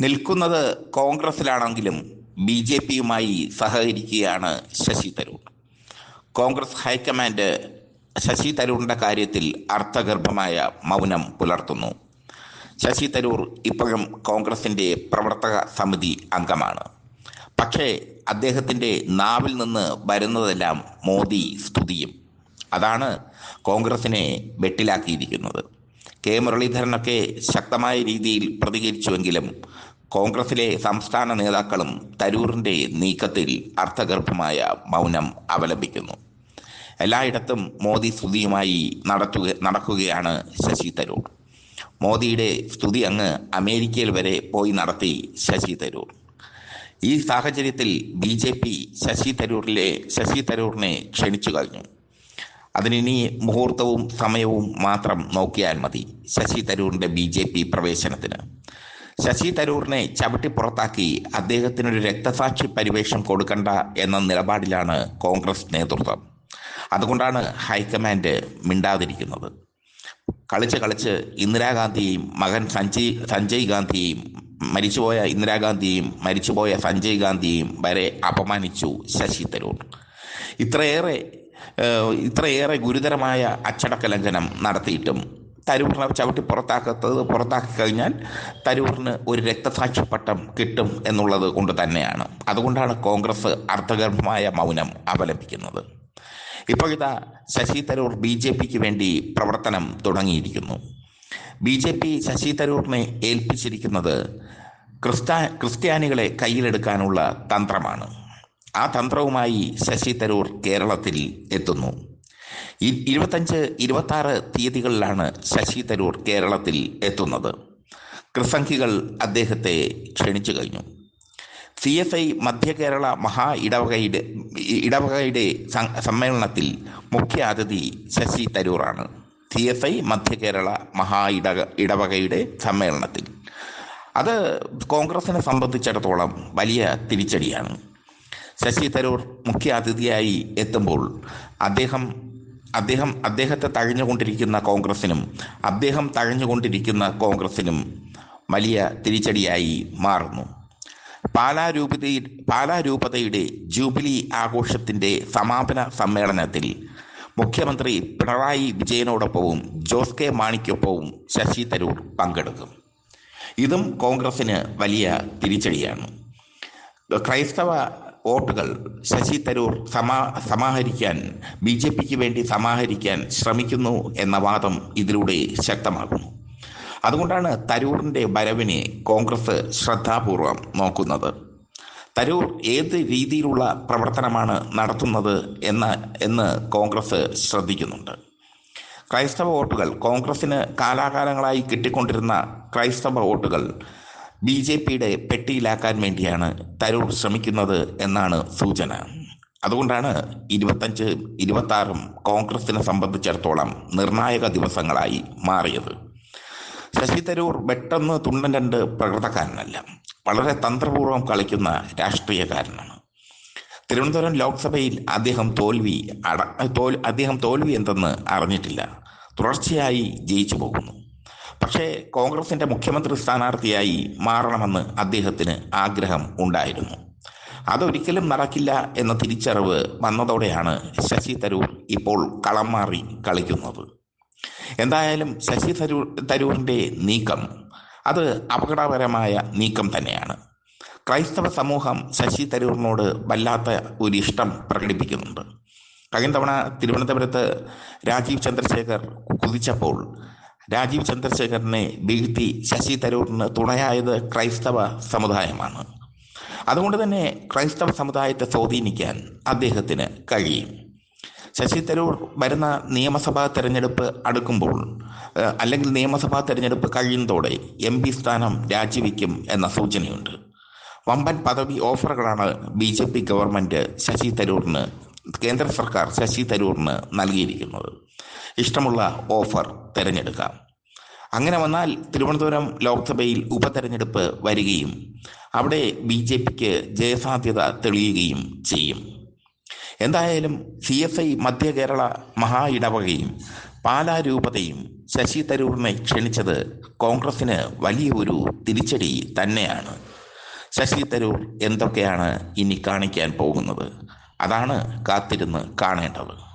നിൽക്കുന്നത് കോൺഗ്രസിലാണെങ്കിലും B J പിയുമായി സഹകരിക്കുകയാണ് ശശി തരൂർ. കോൺഗ്രസ് ഹൈക്കമാൻഡ് ശശി തരൂറിന്റെ കാര്യത്തിൽ അർത്ഥഗർഭമായ മൗനം പുലർത്തുന്നു. ശശി തരൂർ ഇപ്പോഴും കോൺഗ്രസിന്റെ പ്രവർത്തക സമിതി അംഗമാണ്. പക്ഷേ അദ്ദേഹത്തിന്റെ നാവിൽ നിന്ന് വരുന്നതെല്ലാം മോദി സ്തുതിയും. അതാണ് കോൺഗ്രസിനെ വെട്ടിലാക്കിയിരിക്കുന്നത്. കെ മുരളീധരനൊക്കെ ശക്തമായ രീതിയിൽ പ്രതികരിച്ചുവെങ്കിലും കോൺഗ്രസിലെ സംസ്ഥാന നേതാക്കളും തരൂറിന്റെ നീക്കത്തിൽ അർത്ഥഗർഭമായ മൗനം അവലംബിക്കുന്നു. എല്ലായിടത്തും മോദി സ്തുതിയുമായി നടത്തുക നടക്കുകയാണ് ശശി തരൂർ. മോദിയുടെ സ്തുതി അങ്ങ് അമേരിക്കയിൽ വരെ പോയി നടത്തി ശശി തരൂർ. ഈ സാഹചര്യത്തിൽ ബി ജെ പി ശശി തരൂരിലെ ശശി തരൂറിനെ ക്ഷണിച്ചു കഴിഞ്ഞു അതിനി മുഹൂർത്തവും സമയവും മാത്രം നോക്കിയാൽ മതി. ശശി തരൂറിന്റെ ബി ജെ പി പ്രവേശനത്തിന്. ശശി തരൂറിനെ ചവിട്ടി പുറത്താക്കി അദ്ദേഹത്തിനൊരു രക്തസാക്ഷി പരിവേഷം കൊടുക്കണ്ട എന്ന നിലപാടിലാണ് കോൺഗ്രസ് നേതൃത്വം. അതുകൊണ്ടാണ് ഹൈക്കമാൻഡ് മിണ്ടാതിരിക്കുന്നത്. കളിച്ച് കളിച്ച് ഇന്ദിരാഗാന്ധിയെയും മകൻ സഞ്ജയ് സഞ്ജയ് ഗാന്ധിയെയും മരിച്ചുപോയ ഇന്ദിരാഗാന്ധിയെയും മരിച്ചുപോയ സഞ്ജയ് ഗാന്ധിയെയും വരെ അപമാനിച്ചു ശശി തരൂർ. ഇത്രയേറെ ഇത്രയേറെ ഗുരുതരമായ അച്ചടക്ക ലംഘനം നടത്തിയിട്ടും തരൂറിനെ ചവിട്ടി പുറത്താക്കാത്തത് പുറത്താക്കി കഴിഞ്ഞാൽ തരൂറിന് ഒരു രക്തസാക്ഷി പട്ടം കിട്ടും എന്നുള്ളത് കൊണ്ട് തന്നെയാണ്. അതുകൊണ്ടാണ് കോൺഗ്രസ് അർത്ഥഗർഭമായ മൗനം അവലംബിക്കുന്നത് ഇപ്പോൾ ഇതാ ശശി തരൂർ ബി ജെ പിക്ക് വേണ്ടി പ്രവർത്തനം തുടങ്ങിയിരിക്കുന്നു. ബി ജെ പി ശശി തരൂറിനെ ഏൽപ്പിച്ചിരിക്കുന്നത് ക്രിസ്ത്യാ ക്രിസ്ത്യാനികളെ കയ്യിലെടുക്കാനുള്ള തന്ത്രമാണ്. ആ തന്ത്രവുമായി ശശി തരൂർ കേരളത്തിൽ എത്തുന്നു. ഇരുപത്തഞ്ച് ഇരുപത്തി ആറ് തീയതികളിലാണ് ശശി തരൂർ കേരളത്തിൽ എത്തുന്നത്. ക്രിസംഖികൾ അദ്ദേഹത്തെ ക്ഷണിച്ചു കഴിഞ്ഞു. സി എസ് ഐ മധ്യ കേരള മഹാ ഇടവകയുടെ ഇടവകയുടെ സമ്മേളനത്തിൽ മുഖ്യ അതിഥി ശശി തരൂറാണ്. സി എസ് ഐ മധ്യ കേരള മഹാ ഇടക ഇടവകയുടെ സമ്മേളനത്തിൽ. അത് കോൺഗ്രസിനെ സംബന്ധിച്ചിടത്തോളം വലിയ തിരിച്ചടിയാണ്. ശശി തരൂർ മുഖ്യ അതിഥിയായി എത്തുമ്പോൾ അദ്ദേഹം അദ്ദേഹം അദ്ദേഹത്തെ തഴഞ്ഞുകൊണ്ടിരിക്കുന്ന കോൺഗ്രസിനും അദ്ദേഹം തഴഞ്ഞുകൊണ്ടിരിക്കുന്ന കോൺഗ്രസിനും വലിയ തിരിച്ചടിയായി മാറുന്നു. പാലാരൂപതയിൽ പാലാരൂപതയുടെ ജൂബിലി ആഘോഷത്തിന്റെ സമാപന സമ്മേളനത്തിൽ മുഖ്യമന്ത്രി പിണറായി വിജയനോടൊപ്പവും ജോസ് കെ മാണിക്കൊപ്പവും ശശി തരൂർ പങ്കെടുക്കും. ഇതും കോൺഗ്രസിന് വലിയ തിരിച്ചടിയാണ്. ക്രൈസ്തവ വോട്ടുകൾ ശശി തരൂർ സമാ സമാഹരിക്കാൻ ബി ജെ പിക്ക് വേണ്ടി സമാഹരിക്കാൻ ശ്രമിക്കുന്നു എന്ന വാദം ഇതിലൂടെ ശക്തമാകുന്നു. അതുകൊണ്ടാണ് തരൂറിന്റെ വരവിനെ കോൺഗ്രസ് ശ്രദ്ധാപൂർവം നോക്കുന്നത്. തരൂർ ഏത് രീതിയിലുള്ള പ്രവർത്തനമാണ് നടത്തുന്നത് എന്ന എന്ന് കോൺഗ്രസ് ശ്രദ്ധിക്കുന്നുണ്ട്. ക്രൈസ്തവ വോട്ടുകൾ കോൺഗ്രസിന് കാലാകാലങ്ങളായി കിട്ടിക്കൊണ്ടിരുന്ന ക്രൈസ്തവ വോട്ടുകൾ ബി ജെ പിയുടെ പെട്ടിയിലാക്കാൻ വേണ്ടിയാണ് തരൂർ ശ്രമിക്കുന്നത് എന്നാണ് സൂചന. അതുകൊണ്ടാണ് ഇരുപത്തഞ്ച് ഇരുപത്താറും കോൺഗ്രസിനെ സംബന്ധിച്ചിടത്തോളം നിർണായക ദിവസങ്ങളായി മാറിയത്. ശശി തരൂർ പെട്ടെന്ന് തുണ്ടൻ രണ്ട് പ്രകൃതക്കാരനല്ല വളരെ തന്ത്രപൂർവം കളിക്കുന്ന രാഷ്ട്രീയക്കാരനാണ്. തിരുവനന്തപുരം ലോക്സഭയിൽ അദ്ദേഹം തോൽവി അട തോൽ അദ്ദേഹം തോൽവി എന്തെന്ന് അറിഞ്ഞിട്ടില്ല. തുടർച്ചയായി ജയിച്ചു പോകുന്നു. പക്ഷേ കോൺഗ്രസിന്റെ മുഖ്യമന്ത്രി സ്ഥാനാർത്ഥിയായി മാറണമെന്ന് അദ്ദേഹത്തിന് ആഗ്രഹം ഉണ്ടായിരുന്നു. അതൊരിക്കലും നടക്കില്ല എന്ന തിരിച്ചറിവ് വന്നതോടെയാണ് ശശി തരൂർ ഇപ്പോൾ കളം മാറി കളിക്കുന്നത്. എന്തായാലും ശശി തരൂർ തരൂറിന്റെ നീക്കം അത് അപകടകരമായ നീക്കം തന്നെയാണ്. ക്രൈസ്തവ സമൂഹം ശശി തരൂറിനോട് വല്ലാത്ത ഒരു ഇഷ്ടം പ്രകടിപ്പിക്കുന്നുണ്ട്. കഴിഞ്ഞ തവണ തിരുവനന്തപുരത്ത് രാജീവ് ചന്ദ്രശേഖർ കുതിച്ചപ്പോൾ രാജീവ് ചന്ദ്രശേഖരനെ വീഴ്ത്തി ശശി തരൂരിന് തുണയായത് ക്രൈസ്തവ സമുദായമാണ്. അതുകൊണ്ട് തന്നെ ക്രൈസ്തവ സമുദായത്തെ സ്വാധീനിക്കാൻ അദ്ദേഹത്തിന് കഴിയും. ശശി തരൂർ വരുന്ന നിയമസഭാ തെരഞ്ഞെടുപ്പ് അടുക്കുമ്പോൾ അല്ലെങ്കിൽ നിയമസഭാ തെരഞ്ഞെടുപ്പ് കഴിയുന്നതോടെ എം പി സ്ഥാനം രാജിവെക്കും എന്ന സൂചനയുണ്ട്. വമ്പൻ പദവി ഓഫറുകളാണ് B J P government Shashi തരൂറിന് കേന്ദ്ര സർക്കാർ ശശി തരൂറിന് നൽകിയിരിക്കുന്നത്. ഇഷ്ടമുള്ള ഓഫർ തിരഞ്ഞെടുക്കാം. അങ്ങനെ വന്നാൽ തിരുവനന്തപുരം ലോക്സഭയിൽ ഉപതെരഞ്ഞെടുപ്പ് വരികയും അവിടെ ബി ജെ പിക്ക് ജയസാധ്യത തെളിയുകയും ചെയ്യും. എന്തായാലും സി എസ് ഐ മധ്യ കേരള മഹാ ഇടവകയും പാലാരൂപതയും ശശി തരൂറിനെ ക്ഷണിച്ചത് കോൺഗ്രസിന് വലിയ ഒരു തിരിച്ചടി തന്നെയാണ്. ശശി തരൂർ എന്തൊക്കെയാണ് ഇനി കാണിക്കാൻ പോകുന്നത്? അതാണ് കാത്തിരുന്ന് കാണേണ്ടത്.